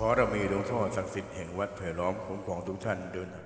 ขอเรามีหลวงพ่อศักดิ์สิทธิ์แห่งวัดเผ่ล้อมคุ้มครองทุกท่านด้วยน